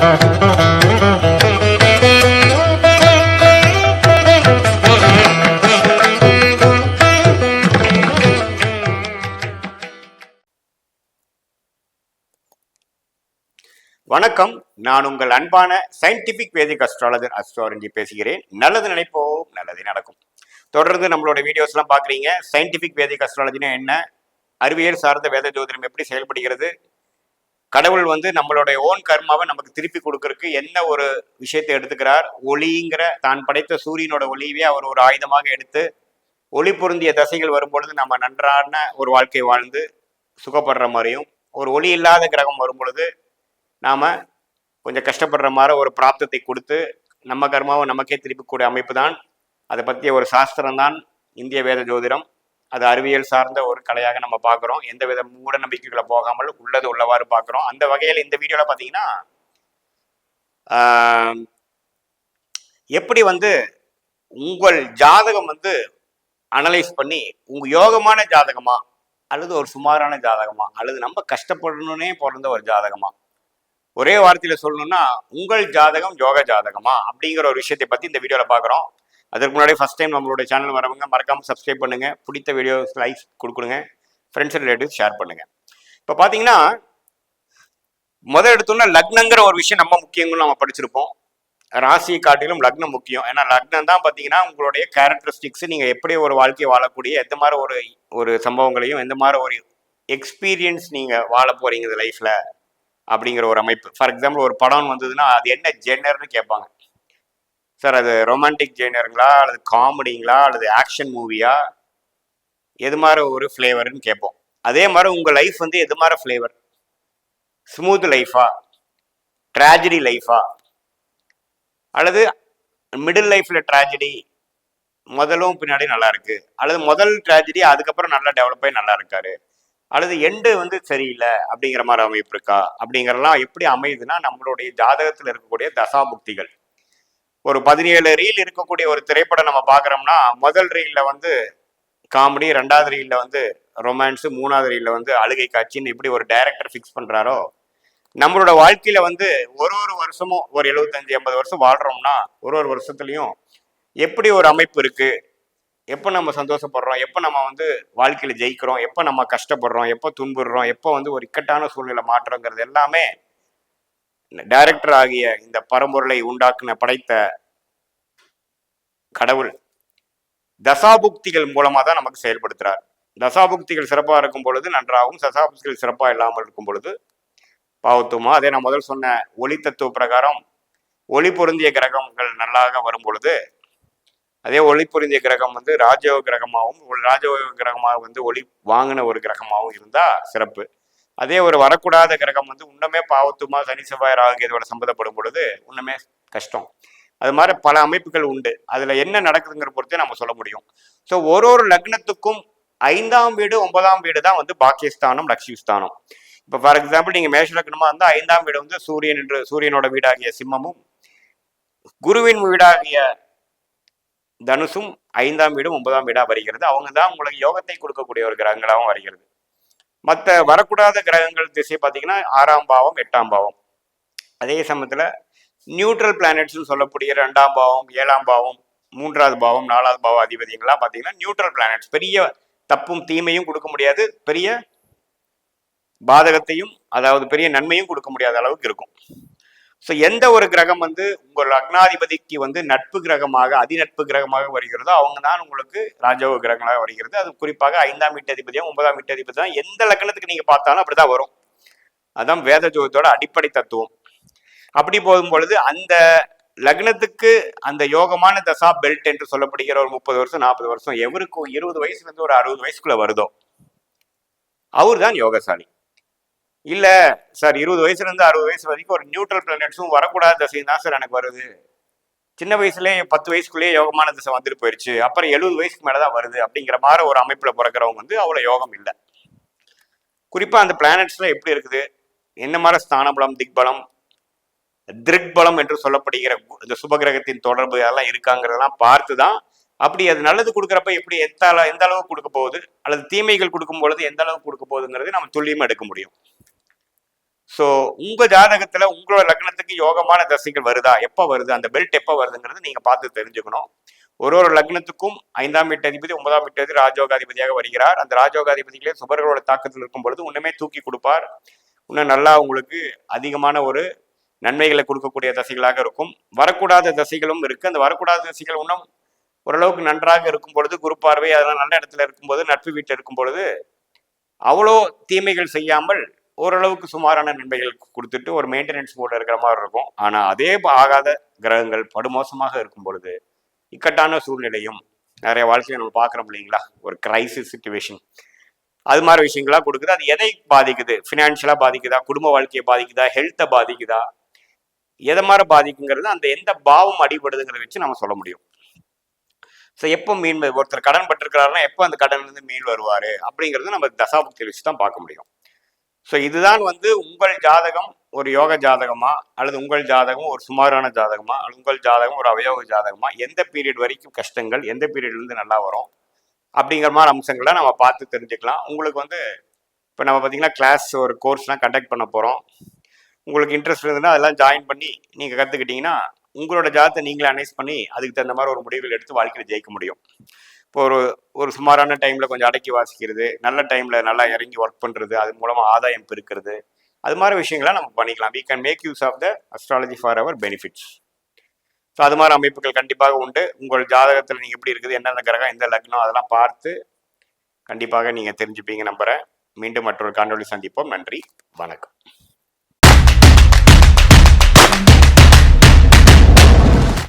வணக்கம். நான் உங்கள் அன்பான சயின்டிபிக் வேதிக் அஸ்ட்ராலஜர் அஸ்ட்ராலஜி பேசுகிறேன். நல்லது நினைப்போம் நல்லது நடக்கும். தொடர்ந்து நம்மளோட வீடியோஸ்லாம் பார்க்குறீங்க. சயின்டிபிக் வேதிக் அஸ்ட்ராலஜினா என்ன? அறிவியல் சார்ந்த வேத ஜோதிடம் எப்படி செயல்படுகிறது? கடவுள் வந்து நம்மளுடைய ஓன் கர்மாவை நமக்கு திருப்பி கொடுக்கறதுக்கு என்ன ஒரு விஷயத்தை எடுத்துக்கிறார்? ஒளிங்கிற தான் படைத்த சூரியனோட ஒளியவே அவர் ஒரு ஆயுதமாக எடுத்து ஒளி பொருந்திய தசைகள் வரும்பொழுது நம்ம நன்றான ஒரு வாழ்க்கை வாழ்ந்து சுகப்படுற மாதிரியும் ஒரு ஒளி இல்லாத கிரகம் வரும்பொழுது நாம் கொஞ்சம் கஷ்டப்படுற மாதிரி ஒரு பிராப்தத்தை கொடுத்து நம்ம கர்மாவை நமக்கே திருப்பிக்கூடிய அமைப்பு தான் அதை பற்றிய ஒரு சாஸ்திரம் தான் இந்திய வேத ஜோதிடம். அது அறிவியல் சார்ந்த ஒரு கலையாக நம்ம பார்க்குறோம். எந்த வித மூட நம்பிக்கைகளை போகாமல் உள்ளது உள்ளவாறு பார்க்குறோம். அந்த வகையில் இந்த வீடியோவில் பார்த்தீங்கன்னா ஆஹ், எப்படி வந்து உங்கள் ஜாதகம் வந்து அனலைஸ் பண்ணி உங்கள் யோகமான ஜாதகமா அல்லது ஒரு சுமாரான ஜாதகமா அல்லது நம்ம கஷ்டப்படணும்னே பிறந்த ஒரு ஜாதகமா? ஒரே வார்த்தையில் சொல்லணும்னா உங்கள் ஜாதகம் யோக ஜாதகமா அப்படிங்கிற ஒரு விஷயத்தை பத்தி இந்த வீடியோவில் பார்க்குறோம். அதற்கு முன்னாடி ஃபர்ஸ்ட் டைம் நம்மளுடைய சேனல் வரவங்க மறக்காமல் சப்ஸ்கிரைப் பண்ணுங்கள் பிடித்த வீடியோஸ் லைக்ஸ் கொடுக்கணுங்க ஃப்ரெண்ட்ஸ் ரிலேட்டிவ்ஸ் ஷேர் பண்ணுங்கள் இப்போ பார்த்தீங்கன்னா முதல் எடுத்தோன்னா லக்னங்கிற ஒரு விஷயம் நம்ம முக்கியங்களும் நம்ம படிச்சிருப்போம். ராசியை காட்டிலும் லக்னம் முக்கியம். ஏன்னா லக்னம் தான் பார்த்தீங்கன்னா உங்களுடைய கேரக்டரிஸ்டிக்ஸ் நீங்கள் எப்படி ஒரு வாழ்க்கையை வாழக்கூடிய எந்த மாதிரி ஒரு ஒரு சம்பவங்களையும் எந்த மாதிரி ஒரு எக்ஸ்பீரியன்ஸ் நீங்கள் வாழ போறீங்க இந்த லைஃப்பில் அப்படிங்கிற ஒரு அமைப்பு. ஃபார் எக்ஸாம்பிள் ஒரு படம் வந்ததுன்னா அது என்ன ஜென்னர்னு கேட்பாங்க. சார் அது ரொமான்டிக் ஜெயினருங்களா அல்லது காமெடிங்களா அல்லது ஆக்ஷன் மூவியா எது மாதிரி ஒரு ஃப்ளேவர்னு கேட்போம். அதே மாதிரி உங்கள் லைஃப் வந்து எது மாதிரி ஃப்ளேவர் ஸ்மூத் லைஃபா ட்ராஜடி லைஃபா அல்லது மிடில் லைஃப்பில் ட்ராஜடி முதலும் பின்னாடி நல்லா இருக்கு. அல்லது முதல் ட்ராஜடி அதுக்கப்புறம் நல்லா டெவலப் ஆகி நல்லா இருக்காரு. அல்லது எண்டு வந்து சரியில்லை அப்படிங்கிற மாதிரி அமைப்பு இருக்கா? அப்படிங்கிறலாம் எப்படி அமையுதுன்னா நம்மளுடைய ஜாதகத்தில் இருக்கக்கூடிய தசாபுக்திகள். ஒரு பதினேழு ரீல் இருக்கக்கூடிய ஒரு திரைப்படம் நம்ம பார்க்குறோம்னா முதல் ரீலில் வந்து காமெடி ரெண்டாவது ரீலில் வந்து ரொமான்ஸு மூணாவது ரீலில் வந்து அழுகை காட்சின்னு இப்படி ஒரு டைரக்டர் ஃபிக்ஸ் பண்ணுறாரோ நம்மளோட வாழ்க்கையில் வந்து ஒரு ஒரு வருஷமும் ஒரு எழுபத்தஞ்சி எண்பது வருஷம் வாழ்கிறோம்னா ஒரு ஒரு வருஷத்துலையும் எப்படி ஒரு அமைப்பு இருக்குது எப்போ நம்ம சந்தோஷப்படுறோம் எப்போ நம்ம வந்து வாழ்க்கையில் ஜெயிக்கிறோம் எப்போ நம்ம கஷ்டப்படுறோம் எப்போ துன்புறுறோம் எப்போ வந்து ஒரு இக்கட்டான சூழ்நிலை மாற்றங்கிறது எல்லாமே டைரக்டர் ஆகிய இந்த பரம்பொருளை உண்டாக்குன படைத்த கடவுள் தசாபுக்திகள் மூலமாக தான் நமக்கு செயல்படுத்துகிறார் தசாபுக்திகள் சிறப்பாக இருக்கும் பொழுது நன்றாகவும் தசாபுக்திகள் சிறப்பாக இல்லாமல் இருக்கும் பொழுது பாவத்துவமா அதே நான் முதல் சொன்ன ஒளி தத்துவ பிரகாரம் ஒளி பொருந்திய கிரகங்கள் நல்லாக வரும் பொழுது அதே ஒளி பொருந்திய கிரகம் வந்து ராஜயோக கிரகமாகவும் ஒரு ராஜயோக கிரகமாக வந்து ஒளி வாங்கின ஒரு கிரகமாகவும் இருந்தால் சிறப்பு. அதே ஒரு வரக்கூடாத கிரகம் வந்து இன்னுமே பாவத்துமா சனி செவ்வாய் ராகு இதோட சம்மந்தப்படும் பொழுது இன்னுமே கஷ்டம். அது மாதிரி பல அமைப்புகள் உண்டு. அதில் என்ன நடக்குதுங்கிற பொறுத்து நம்ம சொல்ல முடியும். ஸோ ஒரு ஒரு லக்னத்துக்கும் ஐந்தாம் வீடு ஒன்பதாம் வீடு தான் வந்து பாக்கியஸ்தானம் லட்சுமிஸ்தானம் இப்போ ஃபார் எக்ஸாம்பிள் நீங்கள் மேஷ லக்னமாக இருந்தால் ஐந்தாம் வீடு வந்து சூரியன் என்று சூரியனோட வீடாகிய சிம்மமும் குருவின் வீடாகிய தனுசும் ஐந்தாம் வீடும் ஒன்பதாம் வீடாக வருகிறது. அவங்க தான் உங்களுக்கு யோகத்தை கொடுக்கக்கூடிய ஒரு கிரகங்களாகவும் வருகிறது. மற்ற வரக்கூடாத கிரகங்கள் திசை பார்த்தீங்கன்னா ஆறாம் பாவம் எட்டாம் பாவம். அதே சமயத்தில் நியூட்ரல் பிளானட்ஸ்னு சொல்லக்கூடிய ரெண்டாம் பாவம் ஏழாம் பாவம் மூன்றாவது பாவம் நாலாவது பாவம் அதிபதிகள்லாம் பார்த்தீங்கன்னா நியூட்ரல் பிளானட்ஸ் பெரிய தப்பும் தீமையும் கொடுக்க முடியாது. பெரிய பாதகத்தையும் அதாவது பெரிய நன்மையும் கொடுக்க முடியாத அளவுக்கு இருக்கும். ஸோ எந்த ஒரு கிரகம் வந்து உங்கள் லக்னாதிபதிக்கு வந்து நட்பு கிரகமாக அதிநட்பு கிரகமாக வருகிறதோ அவங்க தான் உங்களுக்கு ராஜயோக கிரகங்களாக வருகிறது. அது குறிப்பாக ஐந்தாம் வீட்டு அதிபதியும் ஒன்பதாம் வீட்டு அதிபதி தான் எந்த லக்னத்துக்கு நீங்கள் பார்த்தாலும் அப்படிதான் வரும். அதான் வேத ஜோதத்தோட அடிப்படை தத்துவம். அப்படி போகும் பொழுது அந்த லக்னத்துக்கு அந்த யோகமான தசா பெல்ட் என்று சொல்லப்படுகிற ஒரு முப்பது வருஷம் நாற்பது வருஷம் எவருக்கும் இருபது வயசுலேருந்து ஒரு அறுபது வயசுக்குள்ள வருதோ அவர் தான் யோகசாலி. இல்ல சார் இருபது வயசுல இருந்து அறுபது வயசு வரைக்கும் ஒரு நியூட்ரல் பிளானட்ஸும் வரக்கூடாத தசை தான் சார் எனக்கு வருது. சின்ன வயசுலயே பத்து வயசுக்குள்ளேயே யோகமான திசை வந்துட்டு போயிடுச்சு அப்புறம் எழுபது வயசுக்கு மேலதான் வருது அப்படிங்கிற மாதிரி ஒரு அமைப்புல பிறக்கிறவங்க வந்து அவ்வளவு யோகம் இல்லை. குறிப்பா அந்த பிளானட்ஸ்லாம் எப்படி இருக்குது? என்ன மாதிரி ஸ்தானபலம் திக்பலம் திருக்பலம் என்று சொல்லப்படுகிற இந்த சுபகிரகத்தின் தொடர்பு எல்லாம் இருக்காங்கிறதெல்லாம் பார்த்து தான் அப்படி அது நல்லது கொடுக்குறப்ப எப்படி எந்த எந்த அளவுக்கு கொடுக்க போகுது? அல்லது தீமைகள் கொடுக்கும் பொழுது எந்த அளவுக்கு கொடுக்க போகுதுங்கிறது நம்ம துல்லியமாக எடுக்க முடியும். ஸோ உங்க ஜாதகத்துல உங்களோட லக்னத்துக்கு யோகமான தசைகள் வருதா? எப்போ வருது? அந்த பெல்ட் எப்போ வருதுங்கிறது நீங்க பார்த்து தெரிஞ்சுக்கணும். ஒரு ஒரு லக்னத்துக்கும் ஐந்தாம் வீட்டு அதிபதி ஒன்பதாம் வீட்டு அதிபதி ராஜோகாதிபதியாக வருகிறார். அந்த ராஜோகாதிபதிகளே சுபர்களோட தாக்கத்தில் இருக்கும் பொழுது இன்னுமே தூக்கி கொடுப்பார். இன்னும் நல்லா உங்களுக்கு அதிகமான ஒரு நன்மைகளை கொடுக்கக்கூடிய தசைகளாக இருக்கும். வரக்கூடாத தசைகளும் இருக்கு. அந்த வரக்கூடாத தசைகள் இன்னும் ஓரளவுக்கு நன்றாக இருக்கும் பொழுது குரு பார்வை அதெல்லாம் நல்ல இடத்துல இருக்கும்போது நட்பு வீட்டில் இருக்கும் பொழுது அவ்வளோ தீமைகள் செய்யாமல் ஓரளவுக்கு சுமாரான நன்மைகள் கொடுத்துட்டு ஒரு மெயின்டெனன்ஸ் மோடில் இருக்கிற மாதிரி இருக்கும். ஆனால் அதே ஆகாத கிரகங்கள் படுமோசமாக இருக்கும் பொழுது இக்கட்டான சூழ்நிலையும் நிறைய வாழ்க்கையை நம்ம பார்க்குறோம் இல்லைங்களா? ஒரு கிரைசிஸ் சுச்சுவேஷன் அது மாதிரி விஷயங்களாக கொடுக்குது. அது எதை பாதிக்குது? ஃபினான்ஷியலாக பாதிக்குதா? குடும்ப வாழ்க்கையை பாதிக்குதா? ஹெல்த்தை பாதிக்குதா? எதை மாதிரி பாதிக்குங்கிறது அந்த எந்த பாவம் அடிபடுதுங்கிறத வச்சு நம்ம சொல்ல முடியும். ஸோ எப்போ மீன் ஒருத்தர் கடன் பட்டிருக்கிறாருன்னா எப்போ அந்த கடன்லேருந்து மீன் வருவார்? அப்படிங்கிறது நம்ம தசாபுக்தியில் வச்சு தான் பார்க்க முடியும். ஸோ இதுதான் வந்து உங்கள் ஜாதகம் ஒரு யோக ஜாதகமா? அல்லது உங்கள் ஜாதகம் ஒரு சுமாரான ஜாதகமா? அல்லது உங்கள் ஜாதகம் ஒரு அவயோக ஜாதகமா? எந்த பீரியட் வரைக்கும் கஷ்டங்கள் எந்த பீரியட்லேருந்து நல்லா வரும்? அப்படிங்கிற மாதிரி அம்சங்களை நம்ம பார்த்து தெரிஞ்சுக்கலாம். உங்களுக்கு வந்து இப்போ நம்ம பார்த்தீங்கன்னா கிளாஸ் ஒரு கோர்ஸ்லாம் கண்டக்ட் பண்ண போகிறோம் உங்களுக்கு இன்ட்ரெஸ்ட் இருந்ததுன்னா அதெல்லாம் ஜாயின் பண்ணி நீங்கள் கற்றுக்கிட்டீங்கன்னா உங்களோட ஜாதத்தை நீங்களே அனலைஸ் பண்ணி அதுக்கு தகுந்த மாதிரி ஒரு முடிவுகள் எடுத்து வாழ்க்கையில் ஜெயிக்க முடியும். இப்போ ஒரு ஒரு சுமாரான டைமில் கொஞ்சம் அடக்கி வாசிக்கிறது நல்ல டைமில் நல்லா இறங்கி ஒர்க் பண்ணுறது அது மூலமாக ஆதாயம் பெருக்கிறது அது மாதிரி விஷயங்களை நம்ம பண்ணிக்கலாம். We can make use of the astrology for our benefits so அது மாதிரி அமைப்புகள் கண்டிப்பாக உண்டு. உங்கள் ஜாதகத்தில் நீங்கள் எப்படி இருக்குது என்னென்ன கிரகம் எந்த லக்னம் அதெல்லாம் பார்த்து கண்டிப்பாக நீங்கள் தெரிஞ்சுப்பீங்க நம்புகிறேன் மீண்டும் மற்றொரு காணொலி சந்திப்போம். நன்றி. வணக்கம்.